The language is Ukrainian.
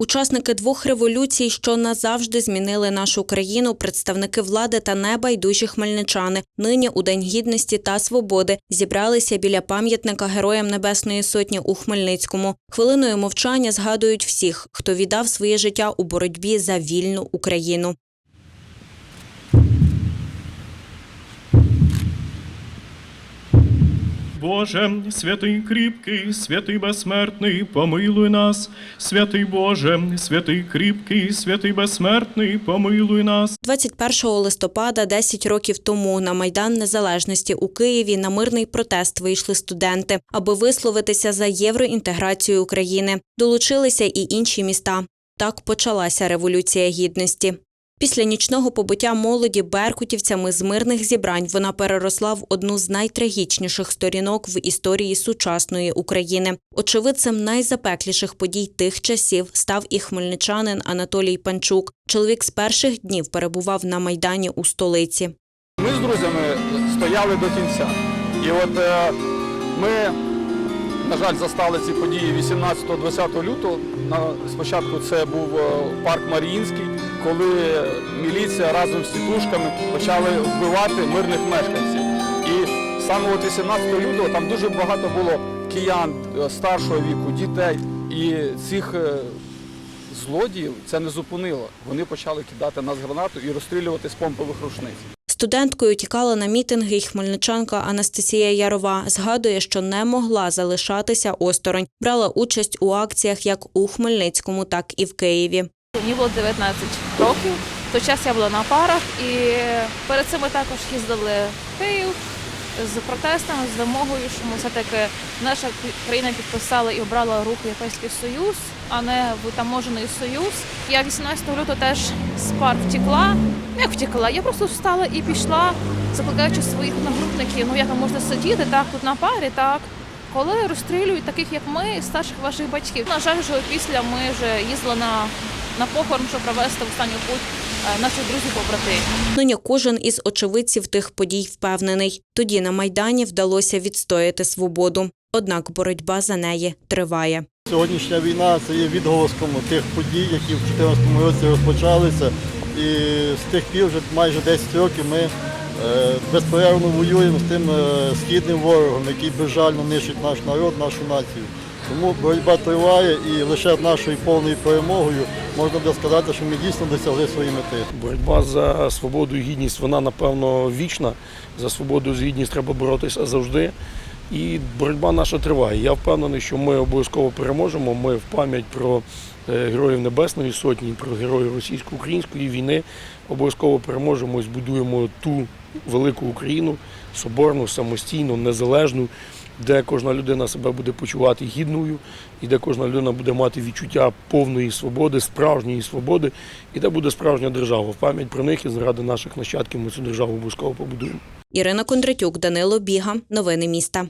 Учасники двох революцій, що назавжди змінили нашу країну, представники влади та небайдужі хмельничани, нині у День гідності та свободи зібралися біля пам'ятника Героям Небесної Сотні у Хмельницькому. Хвилиною мовчання згадують всіх, хто віддав своє життя у боротьбі за вільну Україну. Боже, святий кріпкий, святий безсмертний, помилуй нас, святий Боже, святий кріпкий, святий безсмертний, помилуй нас. 21 листопада, 10 років тому, на Майдан Незалежності у Києві на мирний протест вийшли студенти, аби висловитися за євроінтеграцію України. Долучилися і інші міста. Так почалася революція гідності. Після нічного побиття молоді беркутівцями з мирних зібрань вона переросла в одну з найтрагічніших сторінок в історії сучасної України. Очевидцем найзапекліших подій тих часів став і хмельничанин Анатолій Панчук. Чоловік з перших днів перебував на майдані у столиці. Ми з друзями стояли до кінця. І от е, ми, на жаль, застали ці події 18-20 лютого. На, спочатку це був е, парк Маріїнський, коли міліція разом з тітушками почали вбивати мирних мешканців. І саме от 18 лютого там дуже багато було киян е, старшого віку, дітей. І цих е, злодіїв це не зупинило. Вони почали кидати нас гранату і розстрілювати з помпових рушниць. Студенткою тікала на мітинги й хмельничанка Анастасія Ярова. Згадує, що не могла залишатися осторонь. Брала участь у акціях як у Хмельницькому, так і в Києві. Мені було 19 років. Той час я була на парах, і перед цим ми також їздили в Київ з протестами, з вимогою, що ми все-таки наша країна підписала і обрала рух Європейський Союз, а не витаможений союз. Я 18 лютого теж з пар втекла. Ну, Як втекла? Я просто встала і пішла, закликаючи своїх одногрупників, ну як ви можете сидіти так тут на парі, так. Коли розстрілюють таких, як ми, старших ваших батьків. На жаль, вже після ми вже їздили на, на похорон, щоб провести в останню путь е, наших друзів побратимів. Нині кожен із очевидців тих подій впевнений. Тоді на майдані вдалося відстояти свободу. Однак боротьба за неї триває. Сьогоднішня війна це є відголоском тих подій, які в 2014 році розпочалися. І з тих пір вже майже 10 років ми е, безперервно воюємо з тим е, східним ворогом, який безжально нищить наш народ, нашу націю. Тому боротьба триває і лише нашою повною перемогою можна буде сказати, що ми дійсно досягли своєї мети. Боротьба за свободу і гідність, вона напевно вічна. За свободу і гідність треба боротися завжди. І боротьба наша триває. Я впевнений, що ми обов'язково переможемо. Ми в пам'ять про е, героїв Небесної Сотні, про героїв російсько-української війни обов'язково переможемо і збудуємо ту велику Україну, соборну, самостійну, незалежну, де кожна людина себе буде почувати гідною, і де кожна людина буде мати відчуття повної свободи, справжньої свободи, і де буде справжня держава. В пам'ять про них і заради наших нащадків ми цю державу обов'язково побудуємо. Ірина Кондратюк, Данило Біга. Новини міста.